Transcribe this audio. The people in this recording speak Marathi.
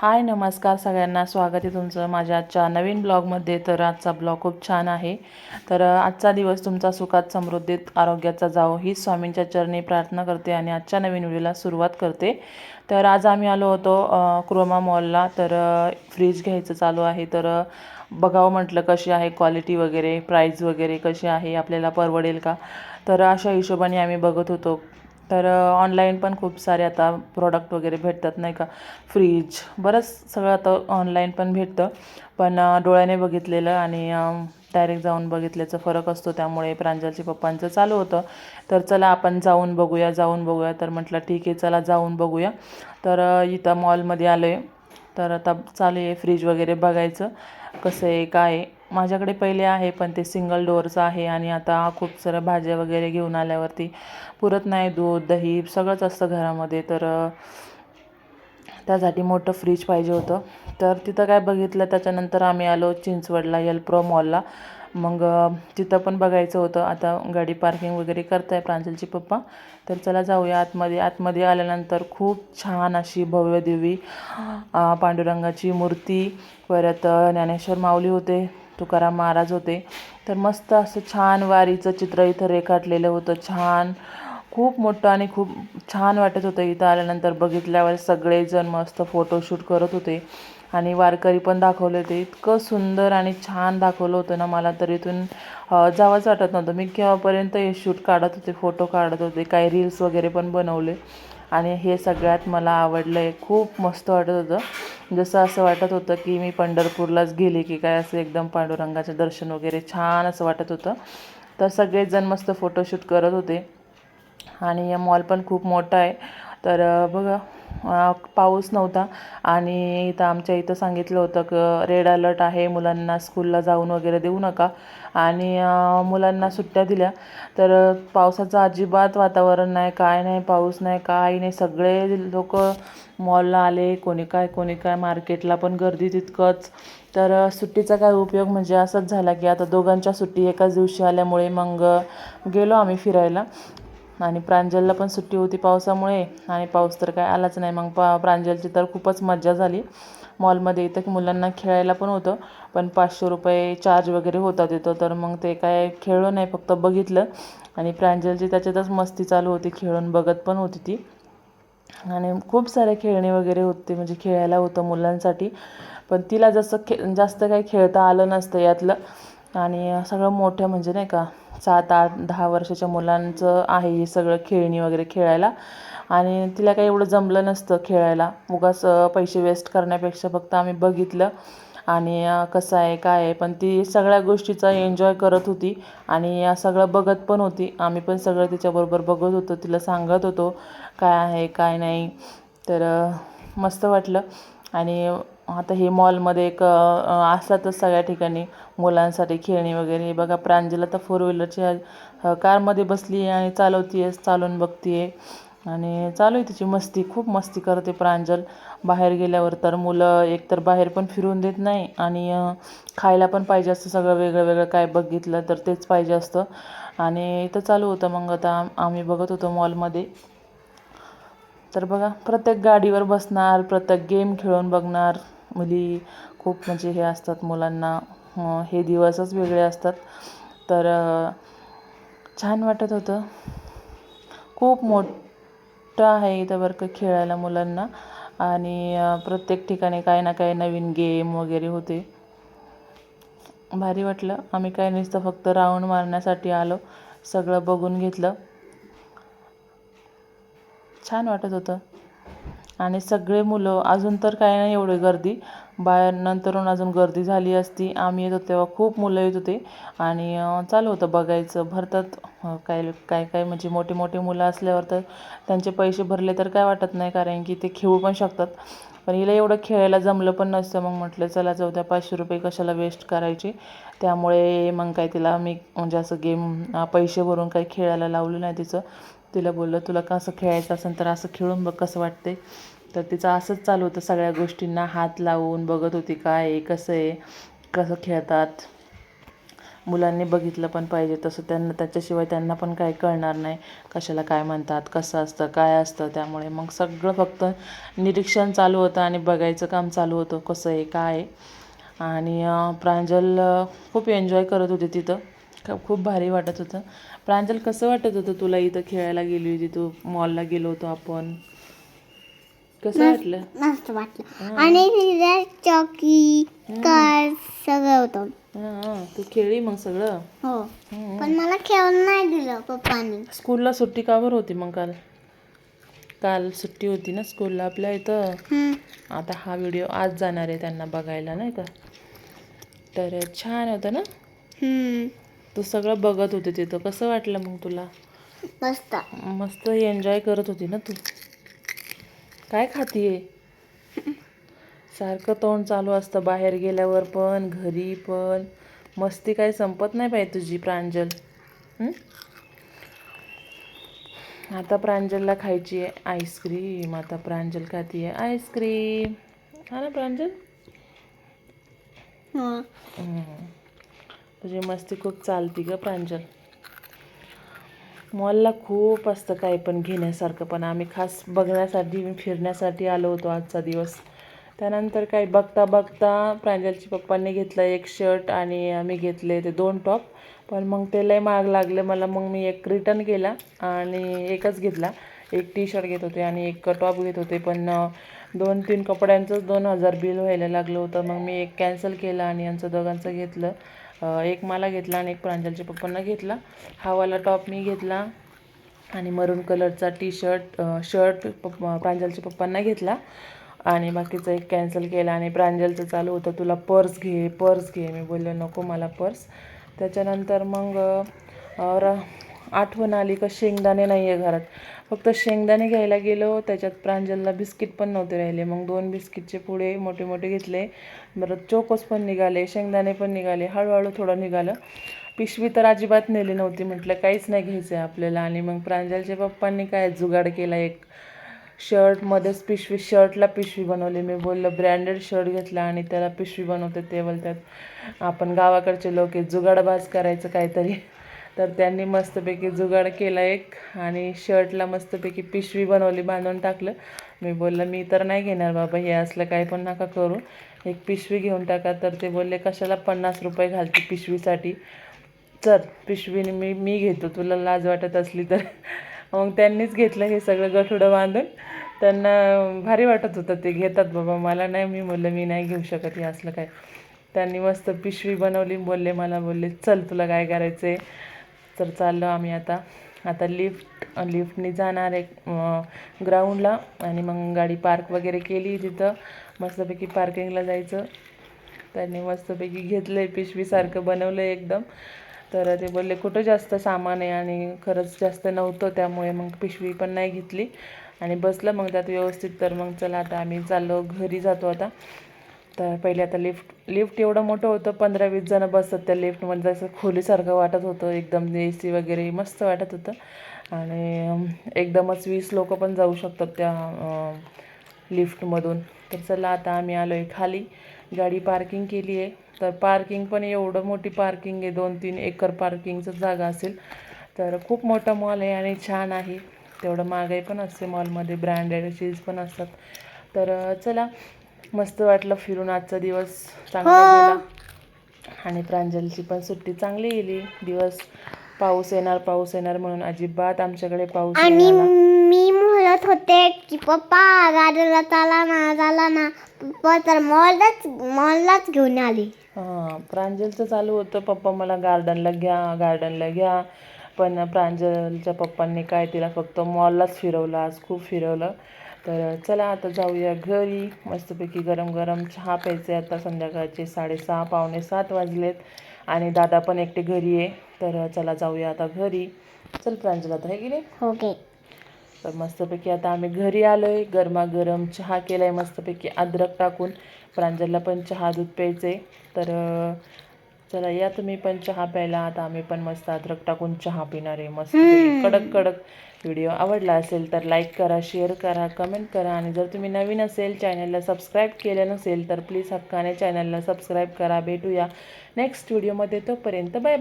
हाय नमस्कार सगळ्यांना. स्वागत आहे तुमचं माझ्या आजच्या नवीन ब्लॉगमध्ये. तर आजचा ब्लॉग खूप छान आहे. तर आजचा दिवस तुमचा सुखात समृद्धीत आरोग्याचा जावो ही स्वामींच्या चरणी प्रार्थना करते आणि आजच्या नवीन व्हिडिओला सुरुवात करते. तर आज आम्ही आलो होतो क्रोमा मॉलला. तर फ्रीज घ्यायचं चालू आहे. तर बघावं म्हटलं कशी आहे क्वालिटी वगैरे प्राईज वगैरे कशी आहे आपल्याला परवडेल का? तर अशा हिशोबाने आम्ही बघत होतो. तर ऑनलाईन पण खूप सारे आता प्रोडक्ट वगैरे भेटतात नाही का? फ्रीज बरंच सगळं आता ऑनलाईन पण भेटतं. पण डोळ्याने बघितलेलं आणि डायरेक्ट जाऊन बघितल्याचा फरक असतो. त्यामुळे प्रांजलच्या पप्पांचं चालू होतं. तर चला आपण जाऊन बघूया जाऊन बघूया. तर म्हटलं ठीक आहे चला जाऊन बघूया. तर इथं मॉलमध्ये आलो आहे तर आता चालू आहे फ्रीज वगैरे बघायचं. कसं आहे काय आहे? माझ्याकडे पहिले आहे पण ते सिंगल डोअरचं आहे आणि आता खूप साऱ्या भाज्या वगैरे घेऊन आल्यावरती पुरत नाही दूध दही सगळंच असतं घरामध्ये. तर त्यासाठी मोठं फ्रीज पाहिजे होतं. तर तिथं काय बघितलं त्याच्यानंतर आम्ही आलो चिंचवडला यल प्रो मॉलला मग तिथं पण बघायचं होतं. आता गाडी पार्किंग वगैरे करताय प्रांजलची पप्पा. तर चला जाऊया आतमध्ये. आतमध्ये आल्यानंतर खूप छान अशी भव्य पांडुरंगाची मूर्ती परत ज्ञानेश्वर माऊली होते. तुकाराम महाराज होते. तर मस्त असं छान वारीचं चित्र इथं रेखाटलेलं होतं. छान खूप मोठं आणि खूप छान वाटत होतं. इथं आल्यानंतर बघितल्यावर सगळेजण मस्त फोटोशूट करत होते. आणि वारकरी पण दाखवले होते. इतकं सुंदर आणि छान दाखवलं होतं ना मला तर इथून जावंच वाटत नव्हतं. मी केव्हापर्यंत हे शूट काढत होते फोटो काढत होते काही रील्स वगैरे पण बनवले. आणि हे सगळ्यात मला आवडलं आहे खूप मस्त वाटत होतं. जसं असं वाटत होतं की मी पंढरपूरलाच गेले की काय असं एकदम पांडुरंगाचं दर्शन वगैरे छान असं वाटत होतं. तर सगळेजण मस्त फोटोशूट करत होते. आणि मॉल पण खूप मोठा आहे. तर बघा. पाऊस नव्हता. आणि इथं आमच्या इथं सांगितलं होतं क रेड अलर्ट आहे मुलांना स्कूलला जाऊन वगैरे देऊ नका. आणि मुलांना सुट्ट्या दिल्या. तर पावसाचं अजिबात वातावरण नाही काय नाही पाऊस नाही काय नाही. सगळे लोक मॉलला आले कोणी काय कोणी काय मार्केटला पण गर्दी तितकंच. तर सुट्टीचा काय उपयोग म्हणजे असंच झाला की आता दोघांच्या सुट्टी एकाच दिवशी आल्यामुळे मग गेलो आम्ही फिरायला. आणि प्रांजलला पण सुट्टी होती पावसामुळे आणि पाऊस तर काय आलाच नाही. मग पा प्रांजलची तर खूपच मज्जा झाली. मॉलमध्ये इथं की मुलांना खेळायला पण होतं पण पाचशे रुपये चार्ज वगैरे होता तिथं. तर मग ते काय खेळलो नाही फक्त बघितलं. आणि प्रांजलची त्याच्यातच मस्ती चालू होती खेळून बघत पण होती ती. आणि खूप सारे खेळणी वगैरे होते म्हणजे खेळायला होतं मुलांसाठी. पण तिला जसं खे जास्त काही खेळता आलं नसतं यातलं. आणि सगळं मोठं म्हणजे नाही का सात आठ दहा वर्षाच्या मुलांचं आहे हे सगळं खेळणी वगैरे खेळायला. आणि तिला काही एवढं जमलं नसतं खेळायला. उगाच पैसे वेस्ट करण्यापेक्षा फक्त आम्ही बघितलं. आणि कसं आहे काय आहे पण ती सगळ्या गोष्टीचा एन्जॉय करत होती. आणि सगळं बघत पण होती. आम्ही पण सगळं तिच्याबरोबर बघत होतो. तिला सांगत होतो काय आहे काय नाही? तर मस्त वाटलं. आणि आता हे मॉलमध्ये एक असतातच सगळ्या ठिकाणी मुलांसाठी खेळणी वगैरे. हे बघा प्रांजला तर फोर व्हीलरच्या कारमध्ये बसली आहे आणि चालवती आहे चालवून बघती आहे आणि चालू आहे तिची मस्ती खूप मस्ती करते प्रांजल. बाहेर गेल्यावर तर मुलं एकतर बाहेर पण फिरून देत नाही आणि खायला पण पाहिजे असतं सगळं वेगळं वेगळं. काय बघितलं तर तेच पाहिजे असतं. आणि इथं चालू होतं मग आता आम्ही बघत होतो मॉलमध्ये. तर बघा प्रत्येक गाडीवर बसणार प्रत्येक गेम खेळून बघणार. मुली खूप म्हणजे हे असतात मुलांना हे दिवसच वेगळे असतात. तर छान वाटत होतं. खूप मोठं आहे इथं बरं का खेळायला मुलांना. आणि प्रत्येक ठिकाणी काही ना काही नवीन गेम वगैरे होते. भारी वाटलं. आम्ही काय नुसतं फक्त राऊंड मारण्यासाठी आलो. सगळं बघून घेतलं. छान वाटत होतं. आणि सगळे मुलं अजून तर काय नाही एवढे गर्दी. बाहेर नंतरून अजून गर्दी झाली असती. आम्ही येत होतो तेव्हा खूप मुलं येत होते. आणि चालू होतं बघायचं. भरतात काय काय काय म्हणजे मोठे मोठे मुलं असल्यावर तर त्यांचे पैसे भरले तर काय वाटत नाही. कारण की ते खेळू पण शकतात. पण हिला एवढं खेळायला जमलं पण नसतं. मग म्हटलं चला जाऊ द्या. पाचशे रुपये कशाला वेस्ट करायचे? त्यामुळे मग काय तिला मी म्हणजे असं गेम पैसे भरून काही खेळायला लावलं नाही तिचं. तिला बोललं तुला कसं खेळायचं असेल तर असं खेळून बघ कसं वाटते तर तिचं असंच चालू होतं सगळ्या गोष्टींना हात लावून बघत होती काय आहे कसं आहे कसं खेळतात. मुलांनी बघितलं पण पाहिजे तसं त्यांना त्याच्याशिवाय त्यांना पण काही कळणार नाही कशाला काय म्हणतात कसं असतं काय असतं त्यामुळे मग सगळं फक्त निरीक्षण चालू होतं आणि बघायचं काम चालू होतं कसं आहे काय आहे. आणि प्रांजल खूप एन्जॉय करत होती तिथं खूप भारी वाटत होतं. प्रांजल कसं वाटत होतं तुला इथं खेळायला गेली होती? तू मॉलला गेलो होतो आपण. कसं वाटलं? मस्त वाटलं. आणि तिथे चॉकी कार सगळं होतं. हां तू खेळली मग सगळं? हो. पण मला खेळून नाही दिलं पप्पानी. स्कूलला सुट्टी का बरं होती मग काल? काल सुट्टी होती ना स्कूलला आपल्या इथं. आता हा व्हिडिओ आज जाणार आहे त्यांना बघायला नाही का? तर छान होतं ना? हम्म. तू सगळं बघत होते तिथं. कसं वाटलं मग तुला? मस्त. मस्त एन्जॉय करत होती ना तू? काय खातीये? सारखं तोंड चालू असतं बाहेर गेल्यावर पण घरी पण. मस्ती काही संपत नाही पाहिजे तुझी प्रांजल? आता प्रांजलला खायची आहे आईस्क्रीम. आता प्रांजल खाती आहे आईस्क्रीम. हा ना प्रांजल? हो. तुझी मस्ती खूप चालती ग प्रांजल. मॉलला खूप असतं काही पण घेण्यासारखं पण आम्ही खास बघण्यासाठी फिरण्यासाठी आलो होतो आजचा दिवस. त्यानंतर काही बघता बघता प्रांजलची पप्पांनी घेतलं एक शर्ट आणि आम्ही घेतले ते दोन टॉप पण मग ते लय महाग लागले मला मग मी एक रिटर्न केला आणि एकच घेतला. एक टी शर्ट घेत होते आणि एक टॉप घेत होते पण दोन तीन कपड्यांचंच दोन हजार बिल व्हायला लागलं होतं. मग मी एक कॅन्सल केलं आणि यांचं दोघांचं घेतलं. एक मला घेतला आणि एक प्रांजलच्या पप्पांना घेतला. हा वाला टॉप मी घेतला. आणि मरून कलरचा टी शर्ट शर्ट पप् प्रांजलच्या पप्पांना घेतला. आणि बाकीचं एक कॅन्सल केला आणि प्रांजलचं चालू होतं तुला पर्स घे पर्स घे. मी बोलले नको मला पर्स त्याच्यानंतर मग र आठवण आली का शेंगदाणे नाही आहे घरात. फक्त शेंगदाणे घ्यायला गेलो त्याच्यात प्रांजलला बिस्किट पण नव्हते राहिले. मग दोन बिस्किटचे पुढे मोठे मोठे घेतले. बरं चोकोस पण निघाले शेंगदाणे पण निघाले हळूहळू थोडं निघालं. पिशवी तर अजिबात नेली नव्हती म्हटलं काहीच नाही घ्यायचं आहे आपल्याला. आणि मग प्रांजलच्या पप्पांनी काय जुगाड केला एक शर्टमध्येच पिशवी शर्टला पिशवी बनवली. मी बोललं ब्रँडेड शर्ट घेतला आणि त्याला पिशवी बनवते ते बोलतात आपण गावाकडचे लोक आहे जुगाडबाज करायचं काहीतरी. तर त्यांनी मस्तपैकी जुगाड केला एक आणि शर्टला मस्तपैकी पिशवी बनवली बांधून टाकलं. मी बोललं मी तर नाही घेणार बाबा हे असलं काय पण नका करू. एक पिशवी घेऊन टाका. तर ते बोलले कशाला पन्नास रुपये घालते पिशवीसाठी? चल पिशवीने मी मी घेतो तुला लाज वाटत असली तर. मग त्यांनीच घेतलं हे सगळं गठुडं बांधून. त्यांना भारी वाटत होतं ते घेतात बाबा मला नाही मी बोललं मी नाही घेऊ शकत हे असलं काय. त्यांनी मस्त पिशवी बनवली बोलले मला बोलले चल तुला काय करायचं आहे तर चाललो आम्ही आता. आता लिफ्ट लिफ्टनी जाणार आहे ग्राउंडला आणि मग गाडी पार्क वगैरे केली तिथं. मस्तपैकी पार्किंगला जायचं. त्यांनी मस्तपैकी घेतलं आहे पिशवीसारखं बनवलं आहे एकदम. तर ते बोलले कुठं जास्त सामान आहे? आणि खरंच जास्त नव्हतं त्यामुळे मग पिशवी पण नाही घेतली. आणि बसलं मग त्यात व्यवस्थित. तर मग चला आता आम्ही चाललो घरी जातो आता. तर पहिले आता लिफ्ट लिफ्ट एवढं मोठं होतं पंधरा वीस जणं बसतात त्या लिफ्टमध्ये असं खोलीसारखं वाटत होतं एकदम ए सी वगैरे मस्त वाटत होतं. आणि एकदमच वीस लोक पण जाऊ शकतात त्या लिफ्टमधून तर चला आता आम्ही आलो आहे खाली. गाडी पार्किंग केली आहे. तर पार्किंग पण एवढं मोठी पार्किंग आहे दोन तीन एकर पार्किंगचं जागा असेल. तर खूप मोठा मॉल आहे आणि छान आहे. तेवढं महागाई पण असते मॉलमध्ये ब्रँडेड चीज पण असतात. तर चला. मस्त वाटलं फिरून आजचा दिवस चांगला गेला. आणि प्रांजलची पण सुट्टी चांगली गेली. दिवस पाऊस येणार पाऊस येणार म्हणून अजिबात आमच्याकडे पाऊस आणि. मी म्हणत होते की पप्पा गाडीला चाला ना चाला ना. पप्पा तर मॉललाच मॉललाच घेऊन आली. हां प्रांजलचं चालू होतं. पप्पा मला गार्डनला घ्या गार्डनला घ्या. पण प्रांजलच्या पप्पांनी काय तिला फक्त मॉललाच फिरवलं आज खूप फिरवलं. तर चला आता जाऊया घरी. मस्तपैकी गरम गरम चहा प्यायचे आता. संध्याकाळचे साडेसहा पावणे सात वाजलेत आणि दादा पण एकटे घरी आहे. तर चला जाऊया आता घरी. चल प्रांजल आता आहे की नाही? ओके. तर मस्तपैकी आता आम्ही घरी आलो आहे गरमागरम चहा केला आहे मस्तपैकी. अद्रक टाकून प्रांजलला पण चहा दूध प्यायचं तर चला या तुम्ही पण चहा प्यायला. आता आम्ही पण मस्त अद्रक टाकून चहा पिणार आहे. मस्त. कडक कडक व्हिडिओ आवडला असेल तर लाईक करा शेअर करा कमेंट करा. आणि जर तुम्ही नवीन असेल चॅनलला सबस्क्राईब केलं नसेल तर प्लीज हक्काने चॅनलला सबस्क्राईब करा. भेटूया नेक्स्ट व्हिडिओमध्ये तोपर्यंत बाय बाय